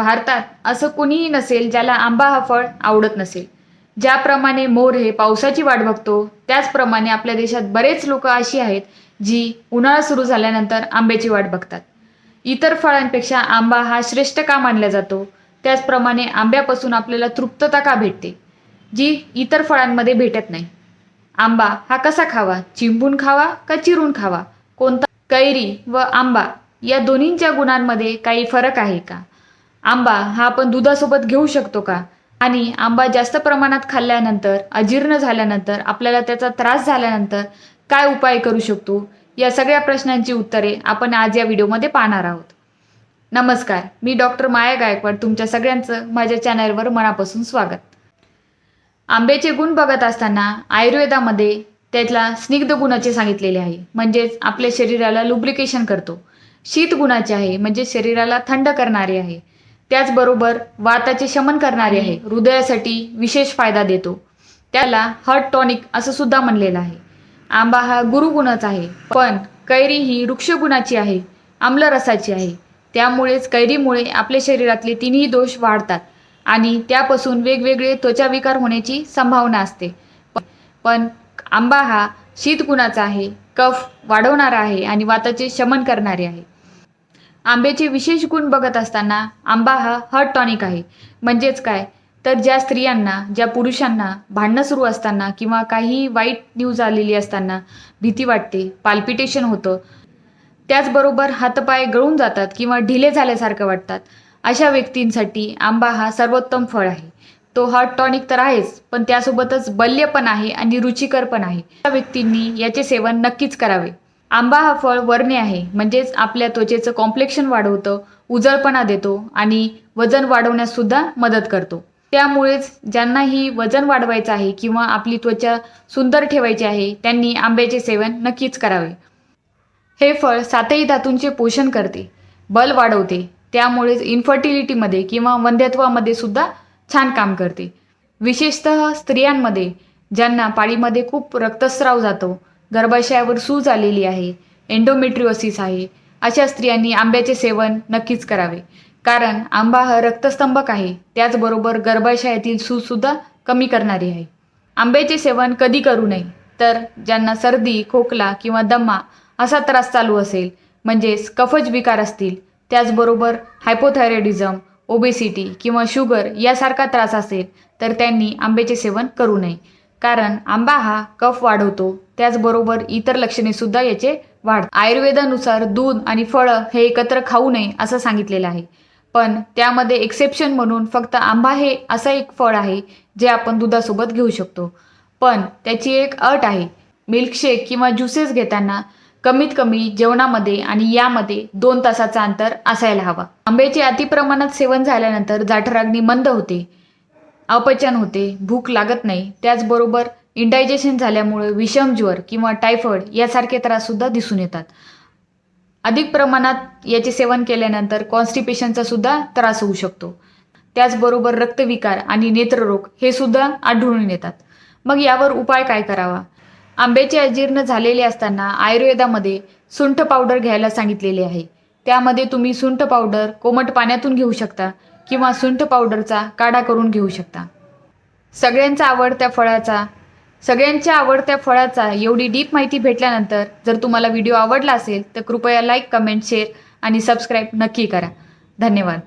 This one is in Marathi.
भारतात असं कुणीही नसेल ज्याला आंबा हा फळ आवडत नसेल. ज्याप्रमाणे मोर हे पावसाची वाट बघतो त्याचप्रमाणे आपल्या देशात बरेच लोक अशी आहेत जी उन्हाळा सुरू झाल्यानंतर आंब्याची वाट बघतात. इतर फळांपेक्षा आंबा हा श्रेष्ठ का मानला जातो. त्याचप्रमाणे आंब्यापासून आपल्याला तृप्तता का भेटते जी इतर फळांमध्ये भेटत नाही? आंबा हा कसा खावा? चिंबून खावा का चिरून खावा? कोणता कैरी व आंबा या दोन्हींच्या गुणांमध्ये काही फरक आहे का? आंबा हा आपण दुधासोबत घेऊ शकतो का? आणि आंबा जास्त प्रमाणात खाल्ल्यानंतर अजीर्ण झाल्यानंतर आपल्याला त्याचा त्रास झाल्यानंतर काय उपाय करू शकतो? या सगळ्या प्रश्नांची उत्तरे आपण आज या व्हिडिओमध्ये पाहणार आहोत. नमस्कार मी डॉक्टर माया गायकवाड तुमच्या सगळ्यांचं माझ्या चॅनलवर मनापासून स्वागत. आंब्याचे गुण बघत असताना आयुर्वेदामध्ये त्यातला स्निग्ध गुणाचे सांगितलेले आहे. म्हणजेच आपल्या शरीराला लुब्रिकेशन करतो. शीत गुणाचे आहे म्हणजे शरीराला थंड करणारे आहे. त्याचबरोबर वाताचे शमन करणारे आहे. हृदयासाठी विशेष फायदा देतो. त्याला हर्ट टॉनिक असं सुद्धा म्हणलेलं आहे. आंबा हा गुरुगुणाचा आहे. पण कैरी ही वृक्षगुणाची आहे. आम्लरसाची आहे. त्यामुळेच कैरीमुळे आपल्या शरीरातले तिन्ही दोष वाढतात आणि त्यापासून वेगवेगळे त्वचा विकार होण्याची संभावना असते. पण आंबा हा शीतगुणाचा आहे. कफ वाढवणारा आहे आणि वाताचे शमन करणारे आहे. आंब्याचे विशेष गुण बघत असताना आंबा हा हॉट टॉनिक आहे. म्हणजेच काय? तर ज्या स्त्रियांना ज्या पुरुषांना भांडणं सुरू असताना किंवा काही वाईट न्यूज आलेली असताना भीती वाटते पाल्पिटेशन होतं त्याचबरोबर हातपाय गळून जातात किंवा ढिले झाल्यासारखं वाटतात अशा व्यक्तींसाठी आंबा हा सर्वोत्तम फळ आहे. तो हॉट टॉनिक तर आहेच पण त्यासोबतच बल्य पण आहे आणि रुचिकर पण आहे. त्या व्यक्तींनी याचे सेवन नक्कीच करावे. आंबा हा फळ वर्णे आहे. म्हणजेच आपल्या त्वचेचं कॉम्प्लेक्शन वाढवतं उजळपणा देतो आणि वजन वाढवण्यास सुद्धा मदत करतो. त्यामुळेच ज्यांनाही वजन वाढवायचं आहे किंवा आपली त्वचा सुंदर ठेवायची आहे त्यांनी आंब्याचे सेवन नक्कीच करावे. हे फळ सातही धातूंचे पोषण करते बल वाढवते त्यामुळेच इन्फर्टिलिटीमध्ये किंवा वंध्यत्वामध्ये सुद्धा छान काम करते. विशेषतः स्त्रियांमध्ये ज्यांना पाळीमध्ये खूप रक्तस्राव जातो गर्भाशयावर सूज आलेली आहे. एंडोमेट्रिओसिस आहे. अशा स्त्रियांनी आंब्याचे सेवन नक्कीच करावे. कारण आंबा हा रक्तस्तंभक आहे. त्याचबरोबर गर्भाशयातील सूजसुद्धा कमी करणारी आहे. आंब्याचे सेवन कधी करू नये. तर ज्यांना सर्दी खोकला किंवा दमा असा त्रास चालू असेल म्हणजेच कफज विकार असतील त्याचबरोबर हायपोथायरॉइडिझम ओबेसिटी किंवा शुगर यासारखा त्रास असेल तर त्यांनी आंब्याचे सेवन करू नये. कारण आंबा हा कफ वाढवतो. त्याचबरोबर इतर लक्षणे सुद्धा याचे वाढ. आयुर्वेदानुसार दूध आणि फळं हे एकत्र खाऊ नये असं सांगितलेलं आहे. पण त्यामध्ये एक्सेप्शन म्हणून फक्त आंबा हे असं एक फळ आहे जे आपण दुधासोबत घेऊ शकतो. पण त्याची एक अट आहे. मिल्कशेक किंवा ज्युसेस घेताना कमीत कमी जेवणामध्ये आणि यामध्ये दोन तासाचा अंतर असायला हवा. आंब्याचे अतिप्रमाणात सेवन झाल्यानंतर जाठराग्नी मंद होते. अपचन होते भूक लागत नाही. त्याचबरोबर इंडायजेशन झाल्यामुळे विषम ज्वर किंवा टायफॉइड यासारखे त्राससुद्धा दिसून येतात. अधिक प्रमाणात याचे सेवन केल्यानंतर कॉन्स्टिपेशनचा सुद्धा त्रास होऊ शकतो. त्याचबरोबर रक्तविकार आणि नेत्ररोग हे सुद्धा आढळून येतात. मग यावर उपाय काय करावा? आंब्याचे अजीर्ण झालेले असताना आयुर्वेदामध्ये सुंठ पावडर घ्यायला सांगितलेले आहे. त्यामध्ये तुम्ही सुंठ पावडर कोमट पाण्यातून घेऊ शकता. किंवा सुंठ पावडरचा काढा करून घेऊ शकता. सगळ्यांचा आवडत्या फळाचा सगळ्यांच्या आवडत्या फळाचा एवढी डीप माहिती भेटल्यानंतर जर तुम्हाला व्हिडिओ आवडला असेल तर कृपया लाईक कमेंट शेअर आणि सबस्क्राईब नक्की करा. धन्यवाद.